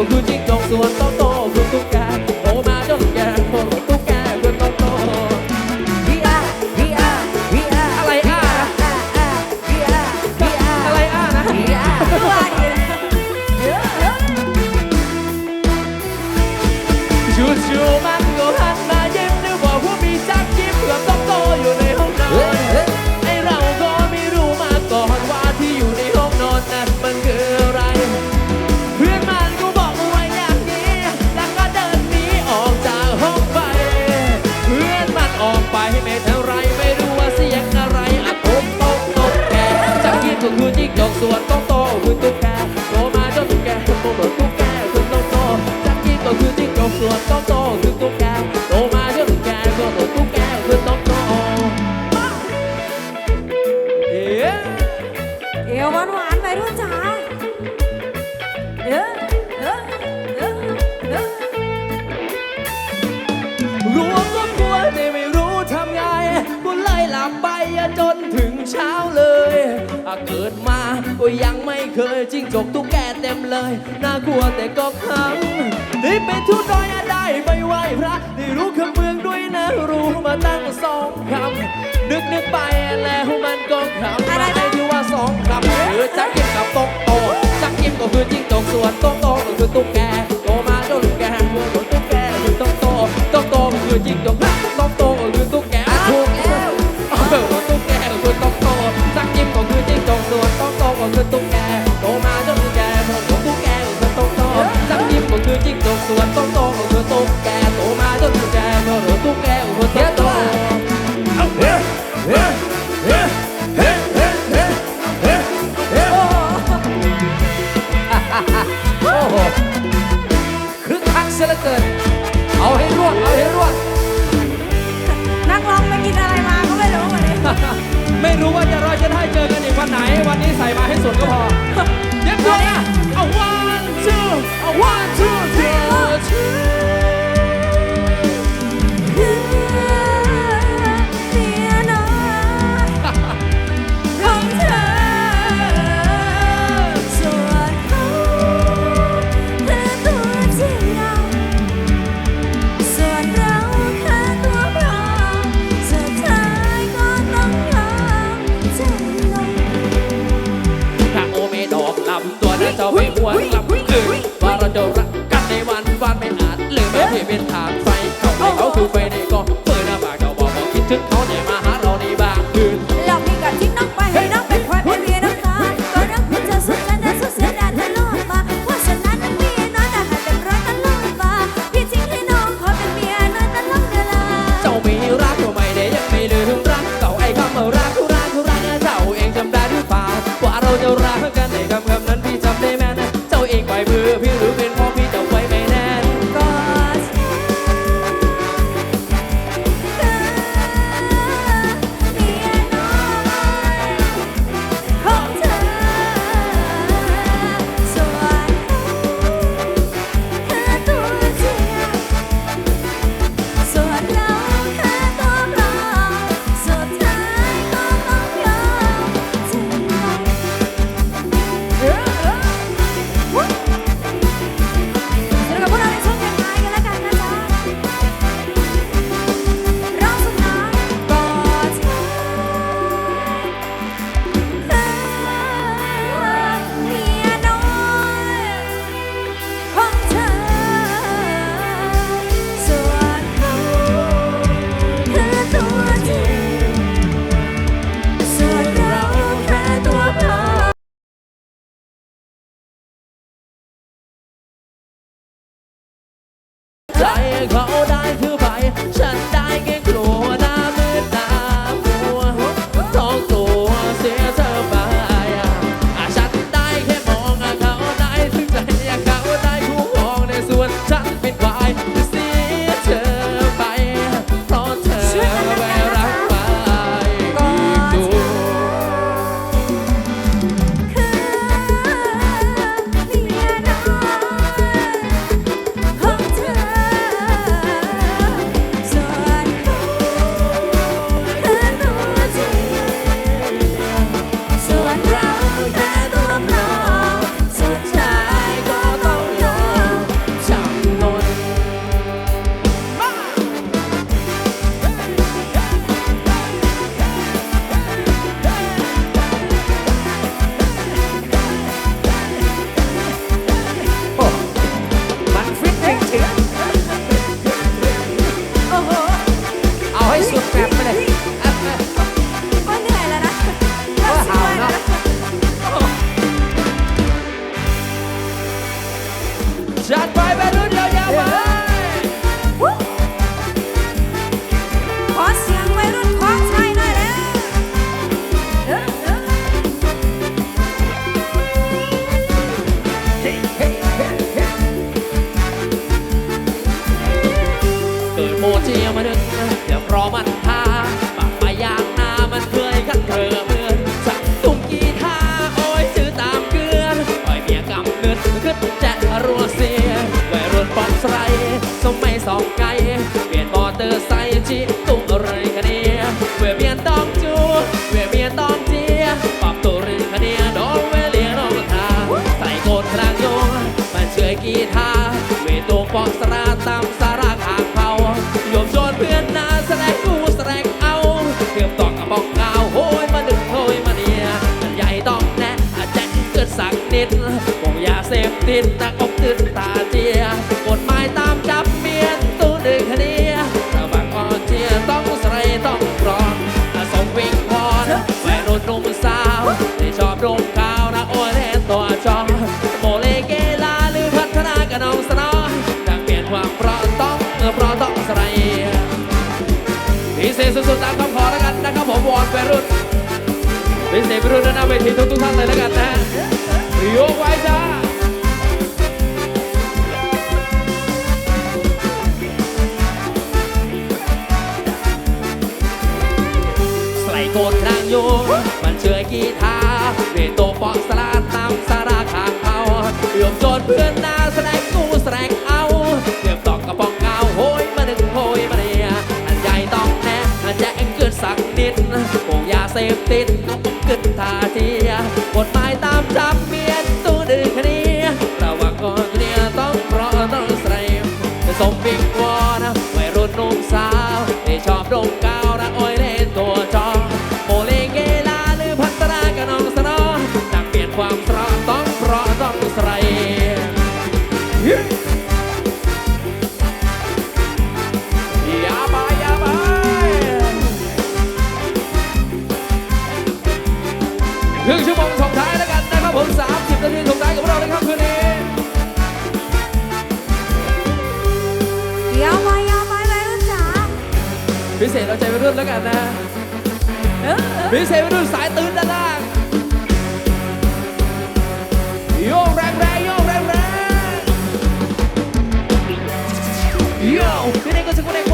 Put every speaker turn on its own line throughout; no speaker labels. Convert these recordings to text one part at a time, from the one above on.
ก็คือจิ้งจกส่วน
ต้อ
ง ตัว
โตโตคืตุ๊กแกโตมาเรื่องแกก็หมดตุ๊กแกคือต้องโตเอเอ
วหวานหไปรุ่นจ้าเออเออเออเออ
รู้ก็กลัวแต่ไม่รู้ทำไงกูเลยหลับไปจนถึงเช้าเลย เกิดมาก็ยังไม่เคยจิ้งจกตุ๊กแกเต็มเลย น่ากลัวแต่ก็ขำที่เป็นทุน้อยนะได้ไปไหว้พระได้รู้คำเมืองด้วยนะรู้มาตั้งสองคำนึกนึกไปแล้วมันก็ขำอะไรที่ว่าสองคำคือจักเก็มกับตกโตจักเก็มก็คือจิ้งจกส่วนตกโตก็คือตุ๊กแกโตมาก็ตุแกหันหัวตุ๊
ก
แกคื
อตกโตตกโต
ก็คือจิ้งจ
ก
ตกโต อกไกล เปลี่ยนมอเตอร์ไซค์ที่ตุ้งเรือคันนี้เวียเมียนต้องจูเวียเมียนต้องเจียปรับตัวเรือคันนี้น้องเวเลียน้องทาใส่โกดกลางโยงมันเชื่อกีทาเวตัวปอกสราตามสาราขางเผาโยมโจนเพื่อนนาแสดงกูสแสดกเอาเตรียมตอกกระบอกกาวโหยมาดึงโหยมาเนี่ยใหญ่ต้องแน่แจ็คเกิดสักนิดมองยาเสพติดตะโก ไปรุ่นหน้าเวทีทุกๆท่านเลยแล้วกันนะโยกไว้จ้าใส่กนนางโยนมันเชยกีตาร์เวทโตปอกสลาตามสาราขางเขาเอื้อมโจนเพื่อนนาแสดงกูแสดงเอาเรีอบตอกกระป๋องเงาโหยมาหนึ่งโหยมาเนี่ยอันใหญ่ต้องแน่อันแจ้งเกิดสักนิดคงยาเสพติด ตาที พิเศษเอาใจไปรุ่นแล้วกันนะพิเศษไปรุ่นสายตื้นด้านล่างโยกแรงแรงโยกแรงแรงโยกพี่เด็กก็จะกูเด็ก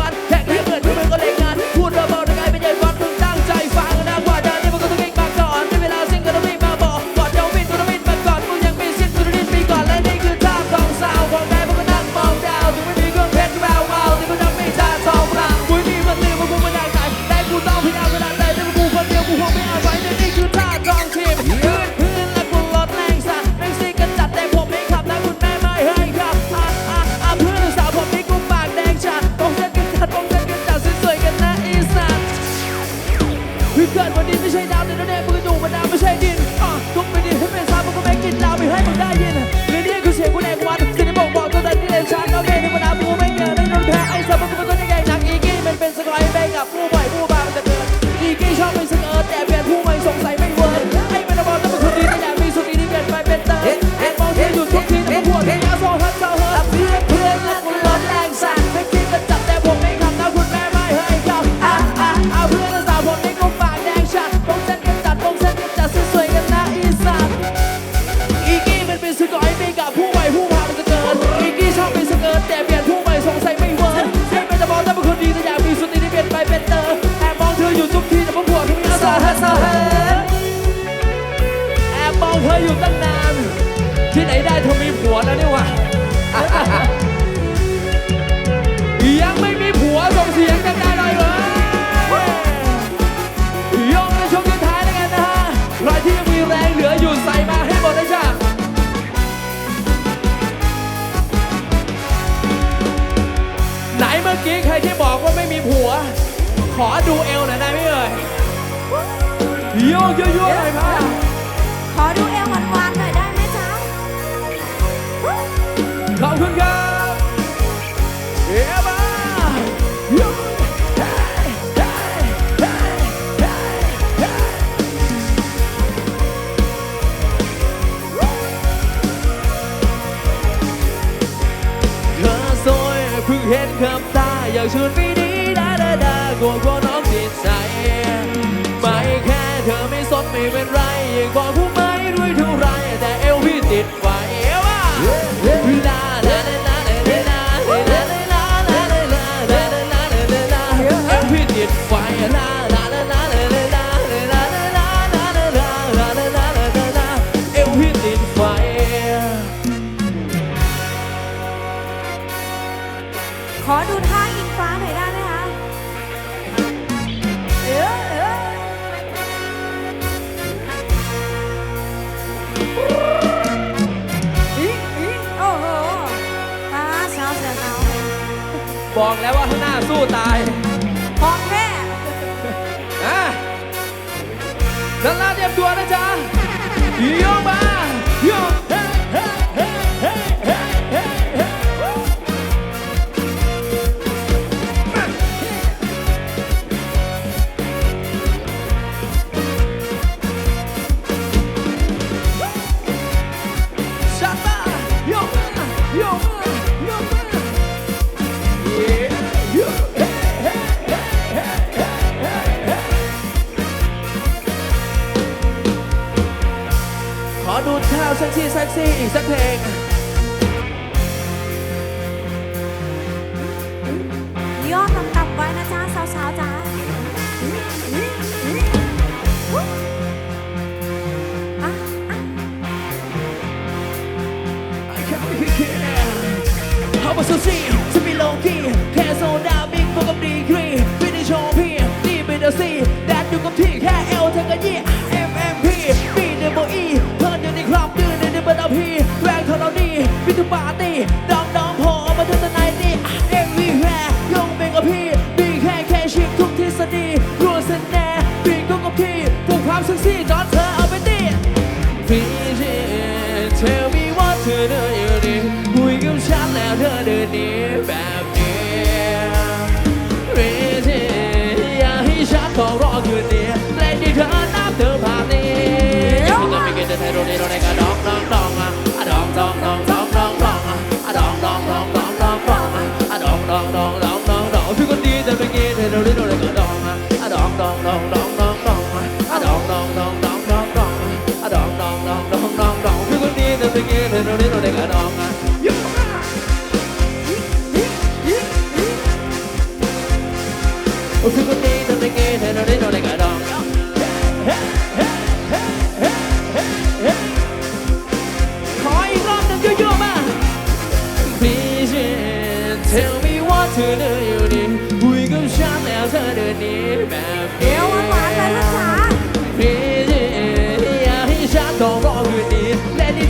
โยกยอะๆหยครัขอดูเอวห
วานๆหน่อยได้ไหมจ๊ะ
ขอบคุณครับเอวมาเธอสวยเพิ่งเห็นคำตา อยากชวนไปดีดาดาดากลัวกลัวน้องติดใจ สดไม่เป็นไรกว่าผู้ไม้ด้วยเท่าไรแต่เอวพี่ติดไฟ
เอามาสู้สิ
จะมีโลกี้แค่โซดาบิ๊กโฟกับดีกรีวินิโชพี่นี่เป็นเดอร์ซี่แดนอยู่กับที่แค่ ดีโดในกระดองดองดองอะดองดองดอง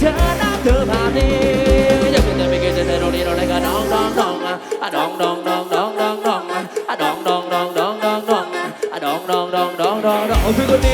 เธอรักเธอภาพนี้จะเป็น
จะ
ไม่เกินจะเธอโน่นนี่โน่นนั่นก็น้องน้องน้องอะน้องน้องน้องน้องน้องน้องอะน้องน้องน้องน้องน้องน้องอะน้องน้องน้องน้องน้องน้องคือคนดี